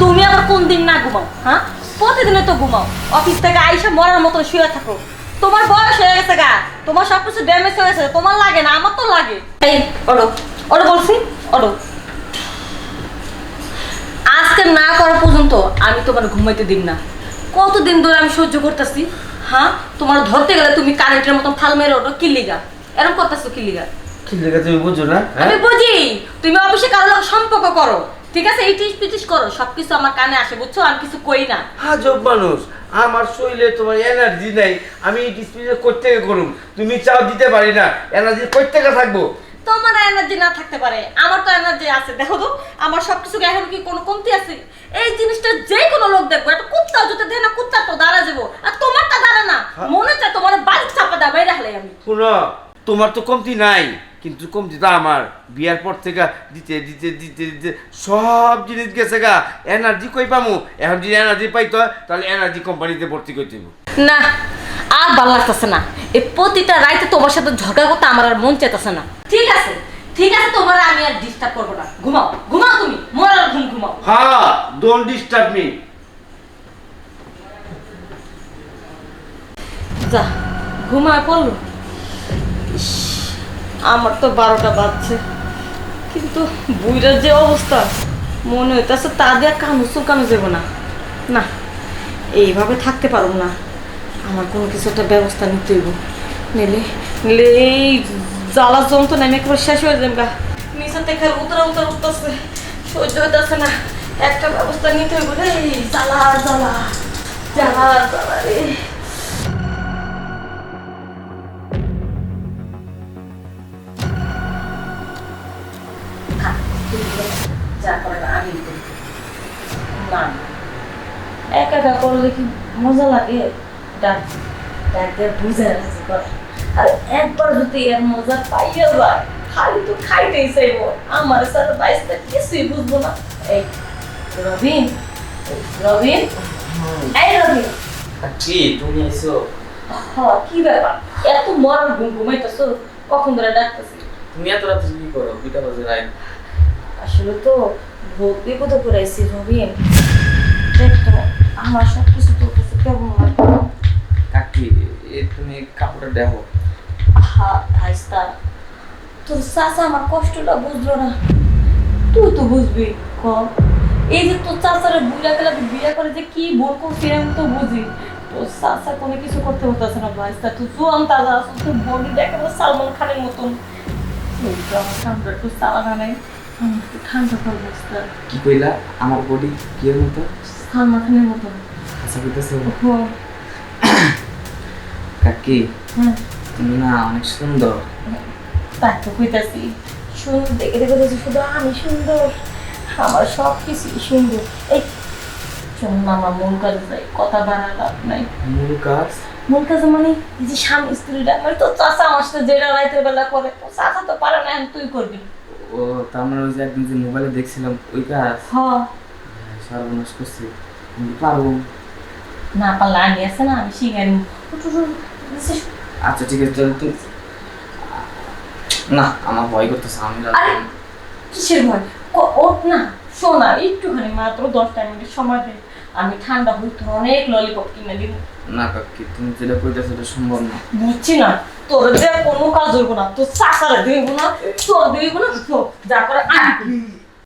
তুমি কোন দিন না ঘুমাও হ্যাঁ? প্রতিদিনে তো ঘুমাও। অফিস থেকে আইসা মরার মতো শুয়ে থাকো। তোমার বয়স হয়ে গেছে গা। তোমার ড্যামেজ হয়ে গেছে। তোমার লাগে না, আমার তো লাগে। এই ওড়ো ওড়ো বলছি ওড়ো আজকে না করা পর্যন্ত আমি তোমার ঘুমাইতে দিন না। কতদিন ধরে আমি সহ্য করতেছি হ্যাঁ? তোমার ধরতে গেলে তুমি কারেন্টের মতন ফাল মেরে ওঠো কিল্লিগা এরকম করতেছো কিল্লিগা কি লেগে তুমি বুঝো না হ্যাঁ? আমি বুঝি। তুমি অফিসে কারোর লোক সম্পর্ক করো। ঠিক আছে? ইটিস পিটিস করো। সবকিছু আমার কানে আসে বুঝছ? আমি কিছু কই না। আজব মানুষ আমার শরীরে তোমার এনার্জি নাই। আমি ডিসপ্লে করতে করুম। তুমি চাও দিতে পারি না। এনার্জি থেকে থাকব? তোমার এনার্জি না থাকতে পারে। আমার তো এনার্জি আছে। দেখো তো আমার সবকিছু এখন কি কোনো কমতি আছে? এই জিনিসটা যে কোনো লোক দেখব। একটা কুত্তা যদি না কুত্তা তো দাঁড়া যাব। আর তোমারটা দাঁড়া না। হ্যাঁ। মনে চায় তোমার বাড়ি চাপা দেয় বাইরে হলে আমি। শুনো তোমার তো কমতি নাই। কিন্তু কমতি তো আমার বিয়ার পর থেকে দিতে দিতে দিতে দিতে সব জিনিস গেছে গা। এনার্জি কই পামু? এখন যদি এনার্জি পাইতো তাহলে এনার্জি কোম্পানিতে ভর্তি করতে। না আর ভালো লাগতেছে না। এই প্রতিটা রাইতে তোমার সাথে ঝগড়া করতে আমার আর মন চাইতেছে না। ঠিক আছে ঠিক আছে তোমার আমি আর ডিস্টার্ব করব না। ঘুমাও ঘুমাও তুমি মোরাল ঘুম ঘুমাও। হ্যাঁ ডোন্ট ডিস্টার্ব মি যা ঘুমায় পড়ল। আমার তো বারোটা বাজছে। কিন্তু বুইটার যে অবস্থা, মনে হইতেছে তা দিয়ে কানু চুলকানো যাব না। না, এইভাবে থাকতে পারব না। আমার কোনো কিছু একটা ব্যবস্থা নিতে হইব। নিলে নিলে এই জ্বালা যন্ত্রণা আমি একবার শেষ হয়ে যাবে নিচে থেকে উতরা উতরা উঠতেছে, সহ্য হইতেছে না। একটা ব্যবস্থা নিতে হইব রে জ্বালা জ্বালা জ্বালা জ্বালা রে। যা করে না আমি করি। না একা একা করলে কি মজা লাগে। ডাক ডাক দিয়ে বুঝে রাখছি করে। আর একবার যদি এর মজা পাইয়া যায় খালি তো খাইতেই চাইব। আমার সাথে বাইসটা কিছুই বুঝব না। এই রবিন রবিন। এই রবিন। কি তুমি এসো হ কি ব্যাপার? এত মরার ঘুম ঘুমাইতেছো কখন ধরে ডাকতেছি? তুমি এত রাতে কি করো? দুইটা বাজে রাত আসলে তো বিপদে পড়াইছি রবিন দেখতো আমার সব কিছু তোর কাছে কেমন লাগে কাকি তুমি কাপড়টা দেখো। আহা, ভাইস্তা, তোর চাচা আমার কষ্টটা বুঝলো না। তুই তো বুঝবি, ক? এই যে তোর চাচারে বুড়া গেলে বিয়ে করে যে কি ভুল করছি তো বুঝি। তোর চাচা কোনো কিছু করতে হতেছে না, ভাইস্তা, তুই জোয়ান তাজা আসুন তোর বডি দেখে সালমান খানের মতন। তো আমার ঠান্ডা একটু চালানা নেই? ঠান্ডা কর ভাইস্তা কি কইলা? আমার বডি কি এর মতো? সালমান খানের মতন আশা করতেছো কাকি হ্যাঁ। তুমি না অনেক সুন্দর। তাই তো কইতাছি। সুন্দর দেখে দেখে দেখছি শুধু আমি সুন্দর। আমার সব কিছুই সুন্দর। এই শোন আমার মন কাজে যাই কথা বাড়া লাভ নাই। মূল কাজ? মন কাজে মানে এই যে স্বামী স্ত্রীরা মানে তো চাচা আমার সাথে যেটা রাইতের বেলা করে চাচা তো পারে না তুই করবি। ও তার মানে ওই যে একদিন যে মোবাইলে দেখছিলাম ওই কাজ হ সর্বনাশ করছি। আমি পারব? না পারলে আনি আছে না আমি শিখাই আচ্ছা ঠিক আছে চল তুই না আমার ভয় করতেছে আমি কিসের ভয়? ওঠ না শোনা একটুখানি মাত্র দশটা মিনিট সময় দে। আমি ঠান্ডা হই তোর অনেক ললিপপ কিনে দিব না কাকি তুমি যেটা কইতেছো সেটা সম্ভব না বুঝছি না তোর যে কোনো কাজ হইব না তোর চাচারে দিব না তোর দিব না তো যা করে আমি।